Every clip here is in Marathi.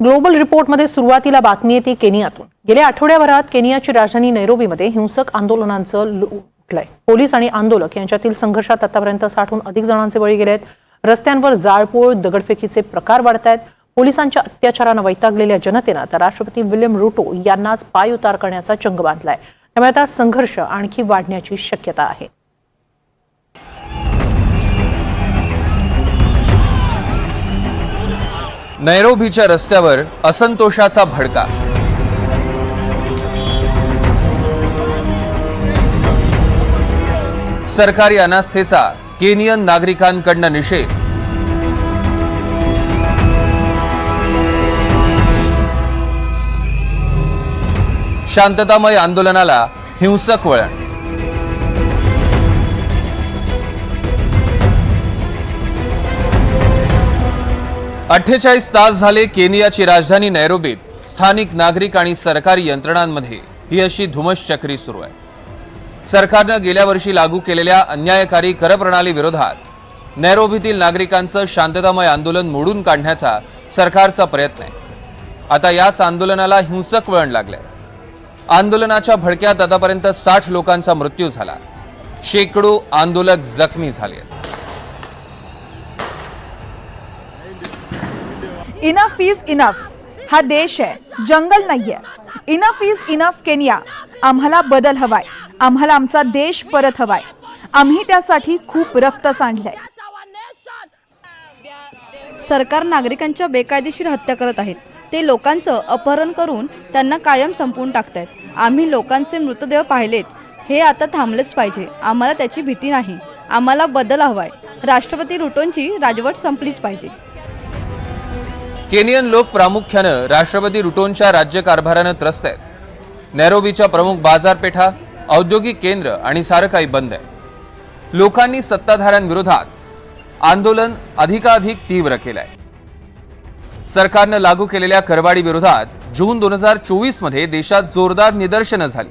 ग्लोबल रिपोर्टमध्ये सुरुवातीला बातमी येते केनियातून. गेल्या आठवड्याभरात केनियाची राजधानी नैरोबीमध्ये हिंसक आंदोलनांचं लुटलंय उठलंय. पोलीस आणि आंदोलक यांच्यातील संघर्षात आतापर्यंत साठहून अधिक जणांचे बळी गेले आहेत रस्त्यांवर जाळपोळ दगडफेकीचे प्रकार वाढत आहेत पोलिसांच्या अत्याचारानं वैतागलेल्या जनतेनं आता राष्ट्रपती विल्यम रुटो यांनाच पायउतार करण्याचा चंग बांधलाय. त्यामुळे आता संघर्ष आणखी वाढण्याची शक्यता आहे. नैरोबीच्या रस्त्यावर असंतोषाचा भडका. सरकारी अनास्थेचा केनियन नागरिकांकडनं निषेध. शांततामय आंदोलनाला हिंसक वळण. अठ्ठेचाळीस तास झाले केनियाची राजधानी नैरोबीत स्थानिक नागरिक आणि सरकारी यंत्रणांमध्ये ही अशी धुमश्चक्री सुरू आहे. सरकारनं गेल्या वर्षी लागू केलेल्या अन्यायकारी करप्रणाली विरोधात नैरोबीतील नागरिकांचं शांततामय आंदोलन मोडून काढण्याचा सरकारचा प्रयत्न आहे. आता याच आंदोलनाला हिंसक वळण लागलंय. आंदोलनाच्या भडक्यात आतापर्यंत साठ लोकांचा मृत्यू झाला. शेकडो आंदोलक जखमी झाले इनफ इज इनफ हा देश आहे. जंगल नाही आहे इनफ इज इनफ केनिया. आम्हाला बदल हवाय. आम्हाला आमचा देश परत हवाय. आम्ही त्यासाठी खूप रक्त सांडलंय. सरकार नागरिकांच्या बेकायदेशीर हत्या करत आहेत. ते लोकांचं अपहरण करून त्यांना कायम संपवून टाकतायत. आम्ही लोकांचे मृतदेह पाहिलेत. हे आता थांबलेच पाहिजे. आम्हाला त्याची भीती नाही. आम्हाला बदल हवाय. राष्ट्रपती रुटोंची राजवट संपलीच पाहिजे. केनियन लोक प्रामुख्यानं राष्ट्रपती रुटोनच्या राज्यकारभारानं त्रस्त आहेत. नैरोबीच्या प्रमुख बाजारपेठा औद्योगिक केंद्र आणि सारं काही बंद आहे लोकांनी सत्ताधाऱ्यांविरोधात आंदोलन अधिकाधिक तीव्र केलंय. सरकारनं लागू केलेल्या करवाडी विरोधात जून दोन हजार चोवीसमध्ये देशात जोरदार निदर्शनं झाली.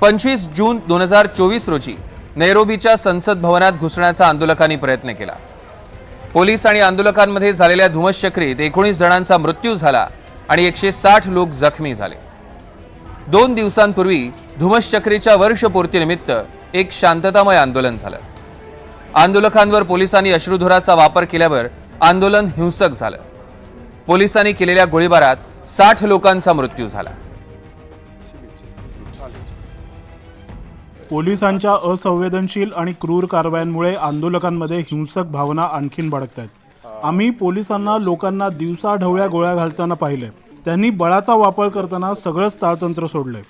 पंचवीस जून दोन हजार चोवीस रोजी नैरोबीच्या संसद भवनात घुसण्याचा आंदोलकांनी प्रयत्न केला. पोलीस आणि आंदोलकांमध्ये झालेल्या धुमश्चक्रीत एकोणीस जणांचा मृत्यू झाला आणि एकशे साठ लोक जखमी झाले. दोन दिवसांपूर्वी धुमश्चक्रीच्या वर्षपूर्तीनिमित्त एक शांततामय आंदोलन झालं. आंदोलकांवर पोलिसांनी अश्रुधुराचा वापर केल्यावर आंदोलन हिंसक झालं. पोलिसांनी केलेल्या गोळीबारात साठ लोकांचा मृत्यू झाला. पोलिसांच्या असंवेदनशील आणि क्रूर कारवायांमुळे आंदोलकांमध्ये हिंसक भावना आणखीन भडकत आहेत आम्ही पोलिसांना लोकांना दिवसा ढवळ्या गोळ्या घालताना पाहिले. त्यांनी बळाचा वापर करताना सगळंच ताळतंत्र सोडले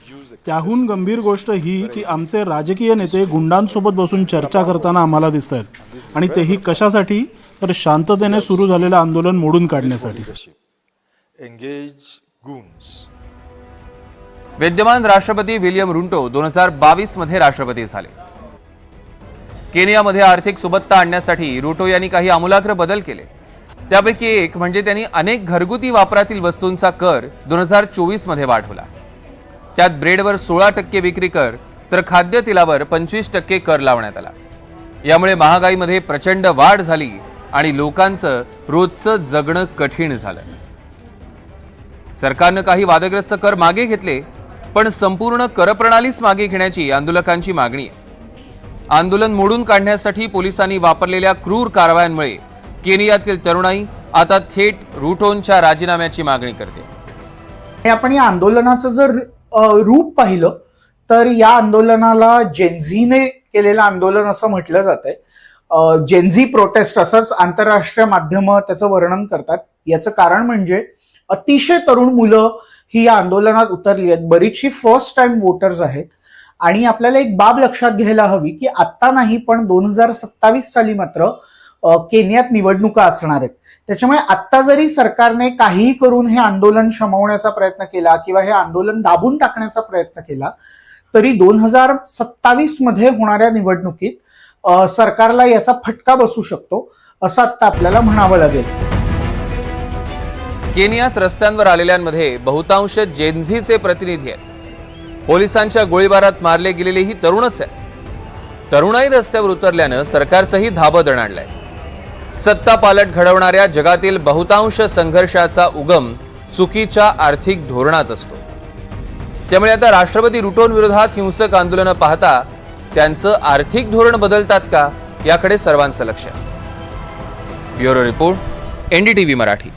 त्याहून गंभीर गोष्ट ही की आमचे राजकीय नेते गुंडांसोबत बसून चर्चा करताना आम्हाला दिसत आहेत आणि तेही कशासाठी? तर शांततेने सुरू झालेलं आंदोलन मोडून काढण्यासाठी. Engage goons. विद्यमान राष्ट्रपती विलियम रुंटो दोन हजार बावीसमध्ये राष्ट्रपती झाले. केनियामध्ये आर्थिक सुबत्ता आणण्यासाठी रुटो यांनी काही आमूलाग्र बदल केले. त्यापैकी एक म्हणजे त्यांनी अनेक घरगुती वापरातील वस्तूंचा कर दोन हजार चोवीसमध्ये वाढवला. त्यात ब्रेडवर सोळा टक्के विक्री कर तर खाद्यतेलावर पंचवीस टक्के कर लावण्यात आला. यामुळे महागाईमध्ये प्रचंड वाढ झाली आणि लोकांचं रोजचं जगणं कठीण झालं. सरकारनं काही वादग्रस्त कर मागे घेतले पण संपूर्ण करप्रणालीच मागे घेण्याची आंदोलकांची मागणी आहे. आंदोलन मोडून काढण्यासाठी पोलिसांनी वापरलेल्या क्रूर कारवायांमुळे केनियातील तरुणाई आता थेट रुटोनच्या राजीनाम्याची मागणी करते. आपण या आंदोलनाचं जर रूप पाहिलं तर या आंदोलनाला जेन्झीने केलेलं आंदोलन असं म्हटलं जात आहे जेन्झी प्रोटेस्ट असंच आंतरराष्ट्रीय माध्यमं त्याचं वर्णन करतात. याचं कारण म्हणजे अतिशय तरुण मुलं ही या आंदोलनात उतरली आहेत. बरीचशी फर्स्ट टाइम वोटर्स आहेत. आणि आपल्याला एक बाब लक्षात घ्यायला हवी की आत्ता नाही पण दोन हजार सत्तावीस साली मात्र केनियात निवडणुका असणार आहेत. त्याच्यामुळे आत्ता जरी सरकारने काहीही करून हे आंदोलन शमवण्याचा प्रयत्न केला किंवा हे आंदोलन दाबून टाकण्याचा प्रयत्न केला तरी दोन हजार सत्तावीसमध्ये होणाऱ्या निवडणुकीत सरकारला याचा फटका बसू शकतो असं आत्ता आपल्याला म्हणावं लागेल. केनियात रस्त्यांवर आलेल्यांमध्ये बहुतांश जेन्झीचे प्रतिनिधी आहेत. पोलिसांच्या गोळीबारात मारले गेलेलेही तरुणच आहेत. तरुणाई रस्त्यावर उतरल्यानं सरकारचंही धाबं दणाणलंय सत्ता पालट घडवणाऱ्या जगातील बहुतांश संघर्षाचा उगम चुकीच्या आर्थिक धोरणात असतो. त्यामुळे आता राष्ट्रपती रुटोन विरोधात हिंसक आंदोलनं पाहता त्यांचं आर्थिक धोरण बदलतात का याकडे सर्वांचं लक्ष आहे. Bureau report NDTV Marathi.